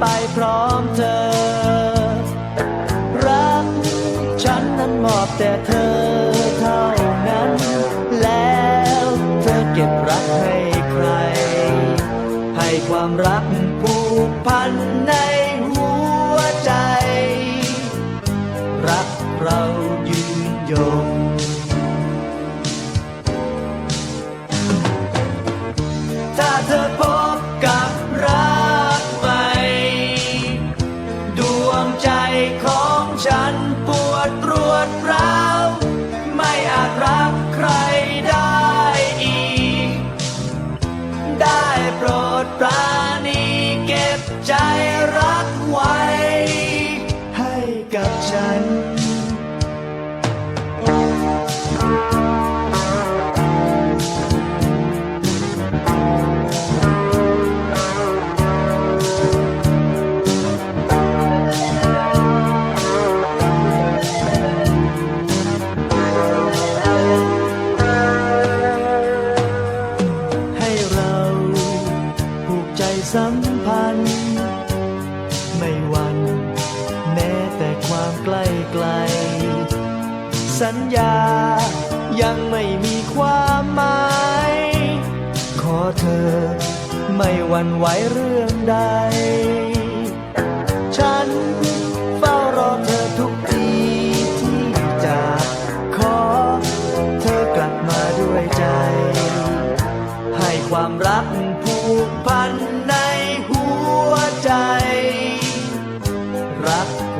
ไปพร้อมเธอ รักฉันนั้นมอบแต่เธอเท่านั้น แล้วเธอเก็บรักให้ใคร ให้ความรักผูกพันในหัวใจ รักเรายืนยง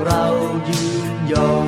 เรายืนยง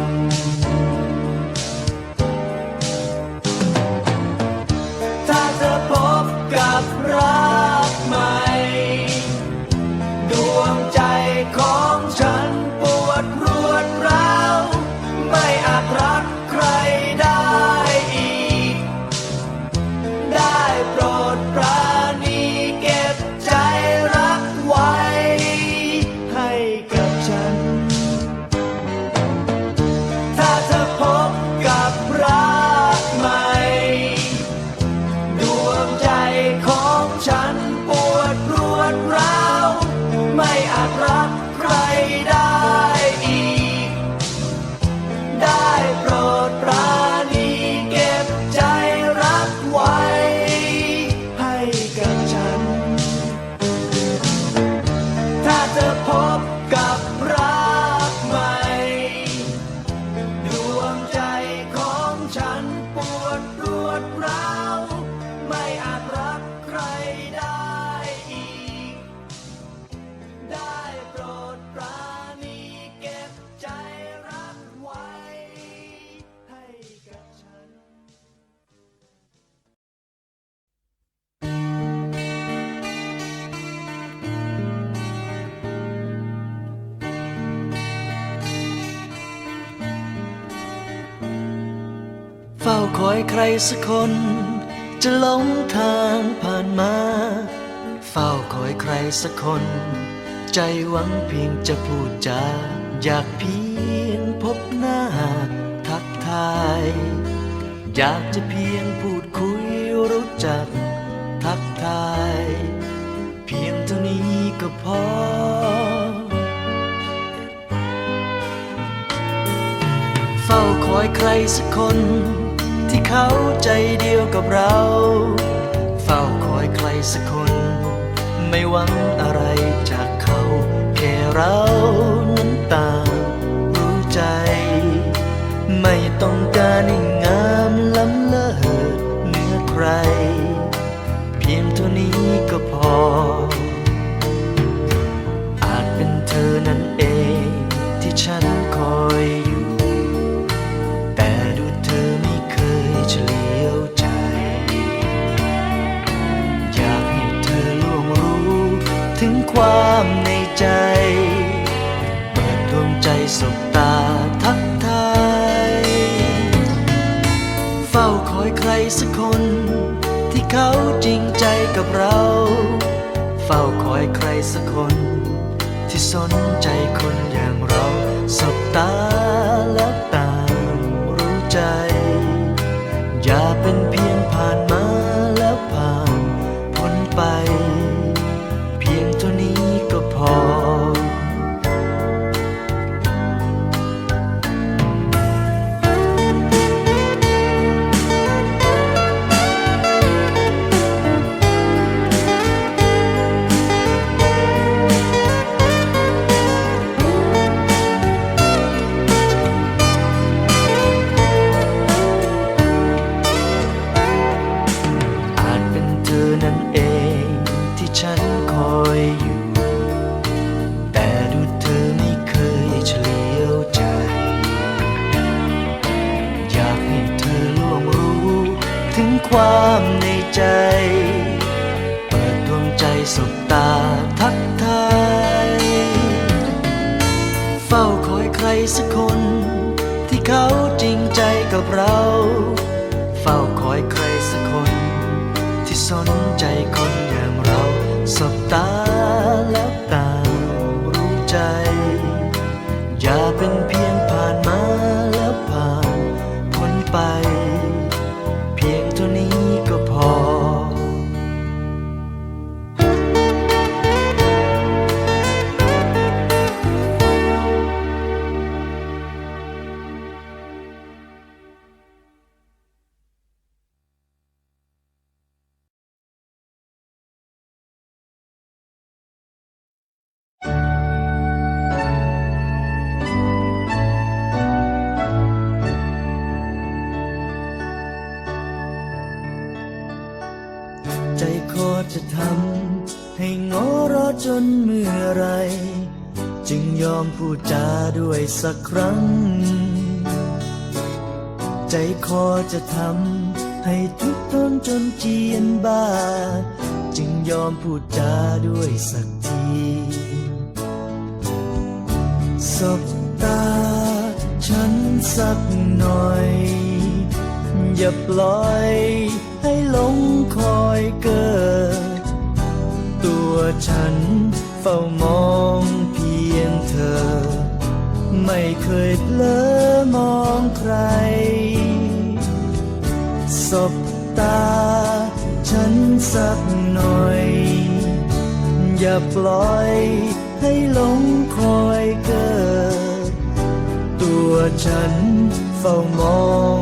ครสักคน จะหลงทางผ่านมา เฝ้าคอยใครสักคน ใจหวังเพียงจะพูดจาอยากเพียงพบหน้า ทักทาย อยากจะเพียงพูดคุยรู้จัก ทักทาย เพียงเท่านี้ก็พอเฝ้าคอยใครสักคน เขาใจเดียวกับเรา เฝ้าคอยใครสักคน ไม่หวังอะไรจากเขาแค่เรานั้นต่างรู้ใจ ไม่ต้องการให้งามล้ำเลิศเหนือใคร เพียงเท่านี้ก็พอ อาจเป็นเธอนั้น ที่ ยอมพูดจาด้วยสักครั้ง ใจคอจะทำให้ทุกทนจนเจียนบ้า จึงยอมพูดจาด้วยสักที สบตาฉันสักหน่อย อย่าปล่อยให้หลงคอยเกิด ตัวฉันเฝ้ามอง เธอ ไม่เคยเพลอมองใคร สบตา ฉันสักหน่อย อย่าปล่อยให้หลงคอยเกิด ตัวฉันเฝ้ามอง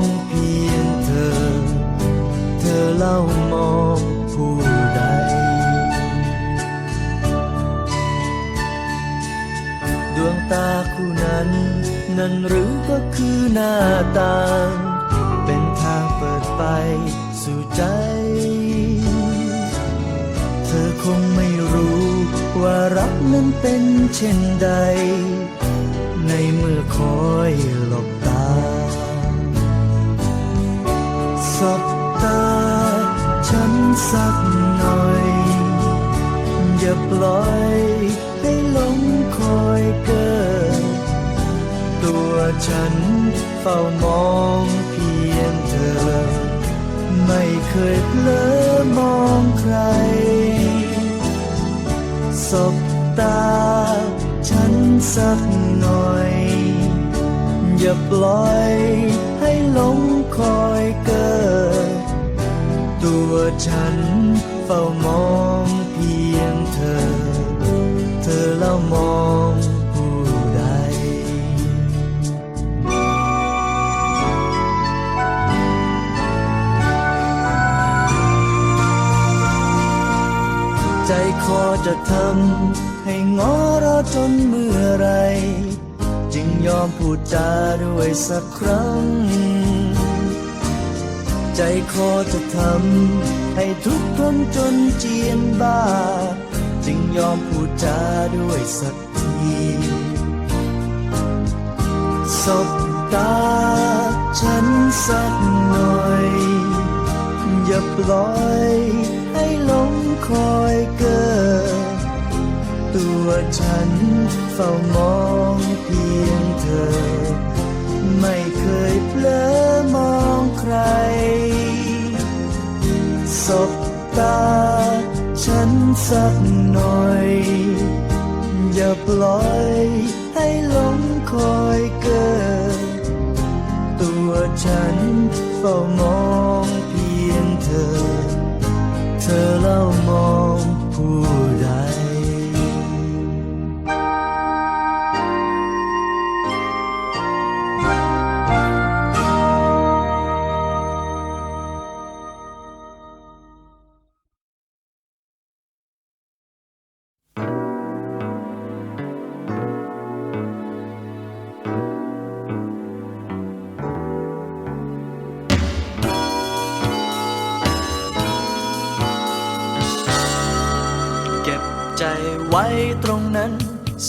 ตาคู่นั้น นั่นหรือก็คือหน้าต่าง เป็นทางเปิดไปสู่ใจ เธอคงไม่รู้ว่ารักนั้นเป็นเช่นใด ในเมื่อคอยหลบตาสบตา ฉันสักหน่อย อย่าปล่อย ตัวฉันเฝ้ามองเพียงเธอ ไม่เคยเพลอมองใคร สบตาฉันสักหน่อย อย่าปล่อยให้หลงคอยเกิด ตัวฉันเฝ้ามองเพียงเธอ เธอเล่ามอง อจะทำให้งอรอจนเมื่อไร จึงยอมพูดจาด้วยสักครั้ง ใจคอจะทำให้ทุกทนจนเจียนบ้า จึงยอมพูดจาด้วยสักทีสบตาฉันสักหน่อย อย่าปล่อย ให้หลงคอยเกิด ตัวฉันเฝ้ามองเพียงเธอ ไม่เคยเผลอมองใคร สบตา ฉันสักหน่อย อย่าปล่อยให้หลงคอยเกิด ตัวฉันเฝ้ามองเพียงเธอ เธอเ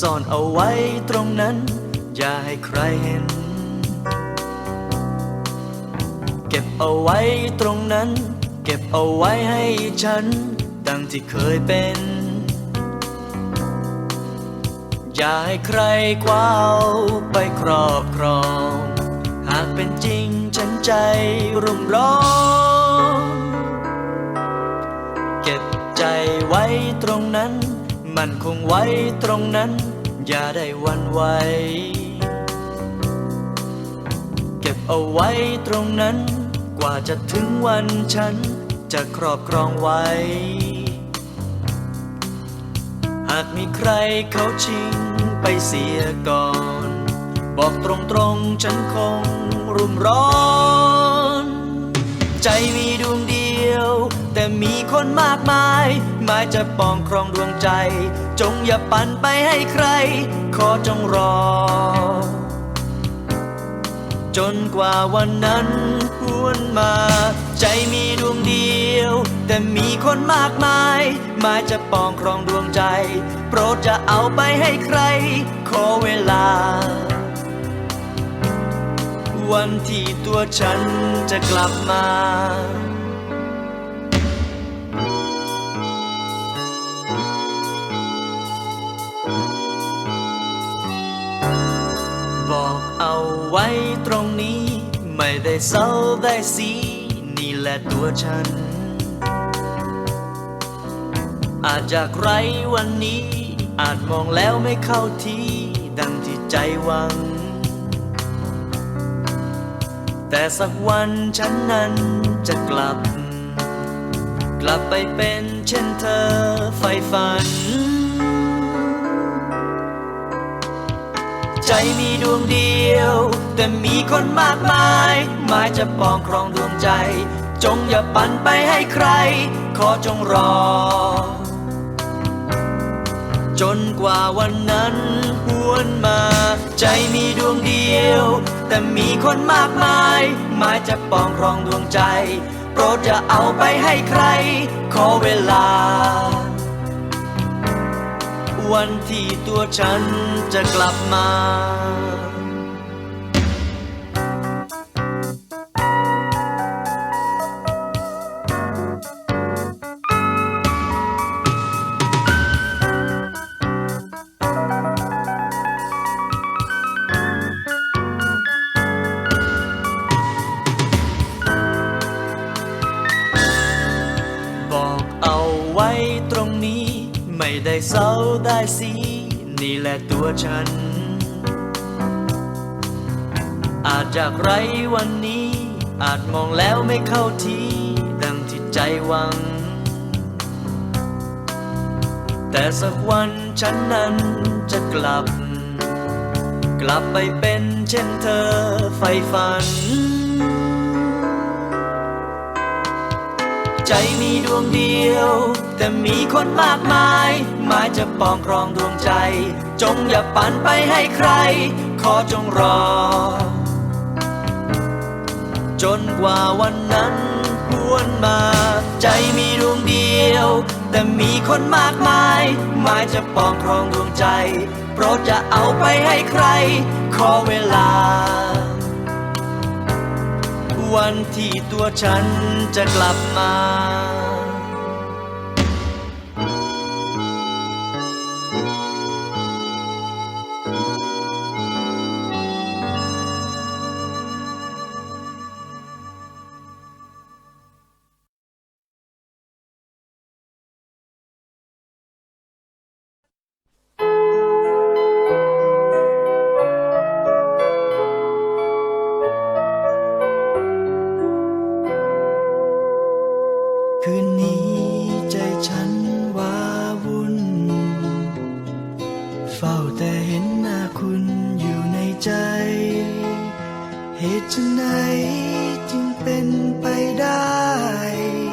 ซ่อนเอาไว้ตรงนั้น อย่าให้ใครเห็น เก็บเอาไว้ตรงนั้น เก็บเอาไว้ให้ฉัน ดังที่เคยเป็น อย่าให้ใครคว้าไปครอบครอง หากเป็นจริงฉันใจรุ่มร้อนเก็บใจไว้ตรงนั้น มันคงไว้ตรงนั้น อย่าได้วันไหว เก็บเอาไว้ตรงนั้น กว่าจะถึงวันฉัน จะครอบครองไว้ หากมีใครเขาชิงไปเสียก่อน บอกตรงๆฉันคงรุมร้อน ใจมีดวงเดียว แต่มีคนมากมายหมายจะปองครองดวงใจ จงอย่าปั่นไปให้ใคร ขอจงรอ จนกว่าวันนั้นหวนมา ใจมีดวงเดียว แต่มีคนมากมาย หมายจะปองครองดวงใจ โปรดจะเอาไปให้ใคร ขอเวลา วันที่ตัวฉันจะกลับมา บอกเอาไว้ตรงนี้ ไม่ได้เศร้าได้สี นี่แหละตัวฉัน อาจจากไรวันนี้ อาจมองแล้วไม่เข้าทีดังที่ใจหวัง แต่สักวันฉันนั้นจะกลับ กลับไปเป็นเช่นเธอใฝ่ฝัน ใจมีดวงเดียว แต่มีคนมากมายหมายจะปองครองดวงใจ จงอย่าปั่นไปให้ใคร ขอจงรอ จนกว่าวันนั้นหวนมา ใจมีดวงเดียว แต่มีคนมากมายหมายจะปองครองดวงใจ โปรดอย่าเอาไปให้ใคร ขอเวลา วันที่ตัวฉันจะกลับมา บอกเอาไว้ตรงนี้ ไม่ได้เศร้าได้สีนี่แหละตัวฉัน อาจจากไรวันนี้ อาจมองแล้วไม่เข้าที ดังที่ใจหวัง แต่สักวันฉันนั้นจะกลับ กลับไปเป็นเช่นเธอใฝ่ฝัน ใจมีดวงเดียว แต่มีคนมากมาย หมายจะปองครองดวงใจ จงอย่าปันไปให้ใคร ขอจงรอ จนกว่าวันนั้นหวนมา ใจมีดวงเดียว แต่มีคนมากมาย หมายจะปองครองดวงใจ โปรดจะเอาไปให้ใคร ขอเวลาวันที่ตัวฉันจะกลับมา เหตุไฉนจึงเป็นไปได้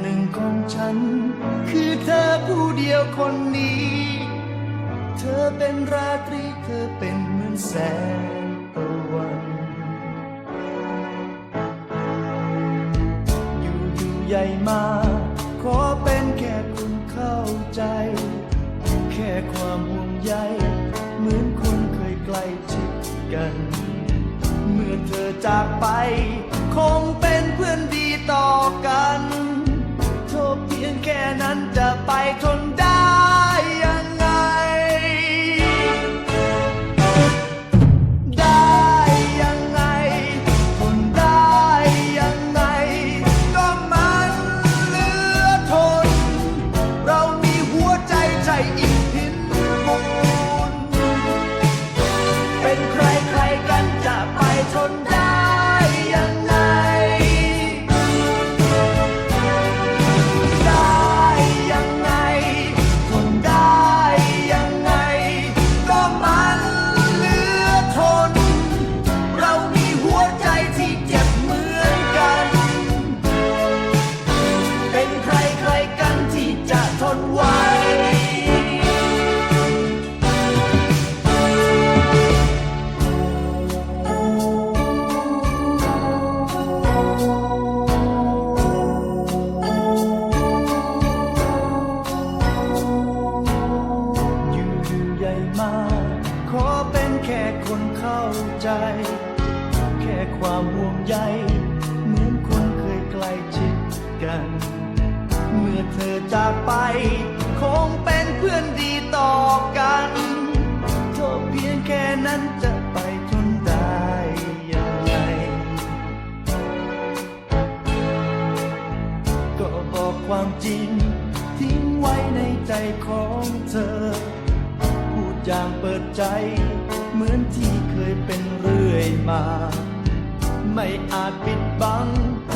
หนึ่งของฉัน คือเธอผู้เดียวคนนี้ เธอเป็นราตรีเธอเป็นเหมือนแสงตะวันอยู่อยู่ใหญ่มา ขอเป็นแค่คุณเข้าใจ แค่ความห่วงใยเหมือนคนเคยใกล้ชิดกัน เมื่อเธอจากไป คงเป็นเพื่อนดีต่อกัน พียงแค่นั้นจะไปทน แค่ความห่วงใย เหมือนคนเคยใกล้ชิดกัน เมื่อเธอจากไป คงเป็นเพื่อนดีต่อกันเธอเพียงแค่นั้นจะไปทนได้ยังไง ก็บอกความจริง ทิ้งไว้ในใจของเธอ พูดอย่างเปิดใจ เหมือนที่เคยเป็นเรื่อยมา ไม่อาจปิดบัง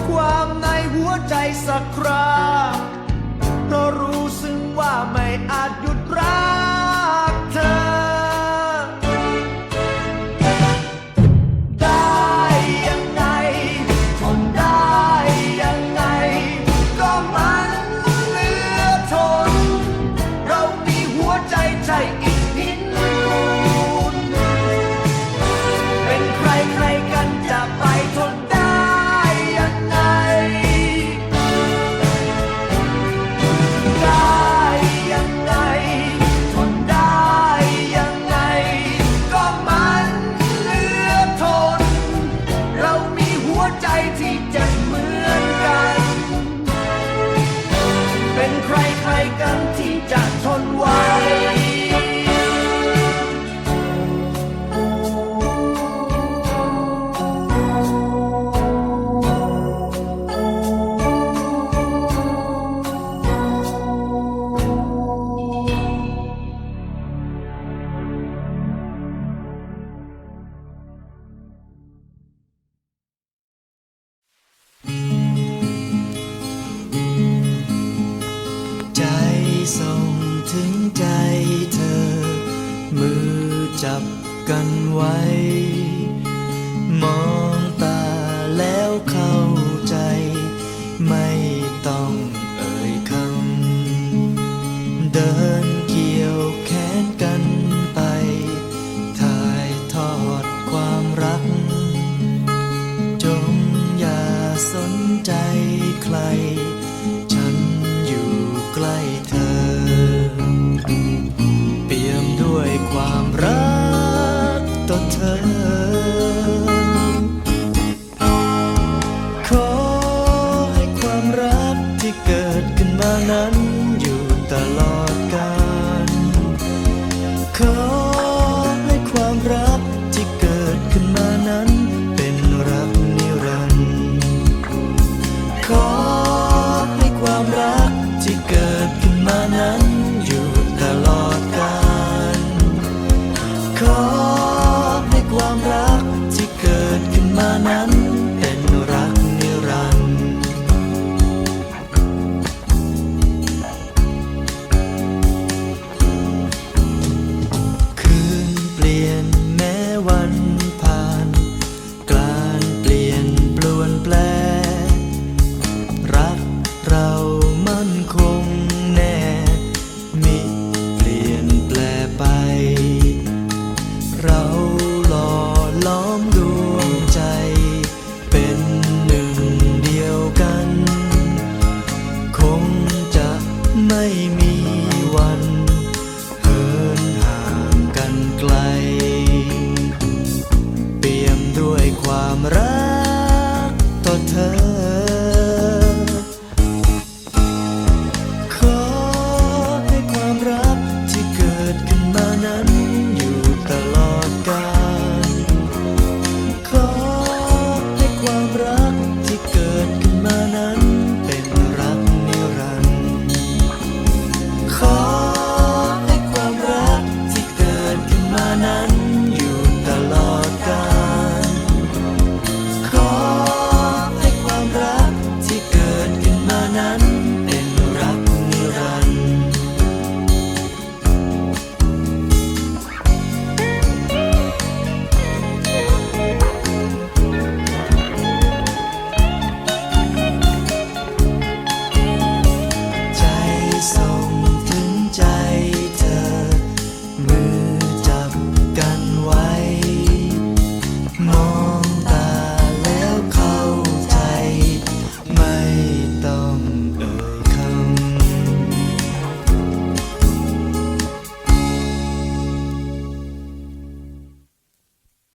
ความในหัวใจสักคราเพราะรู้ซึ่งว่าไม่อาจหยุดรัก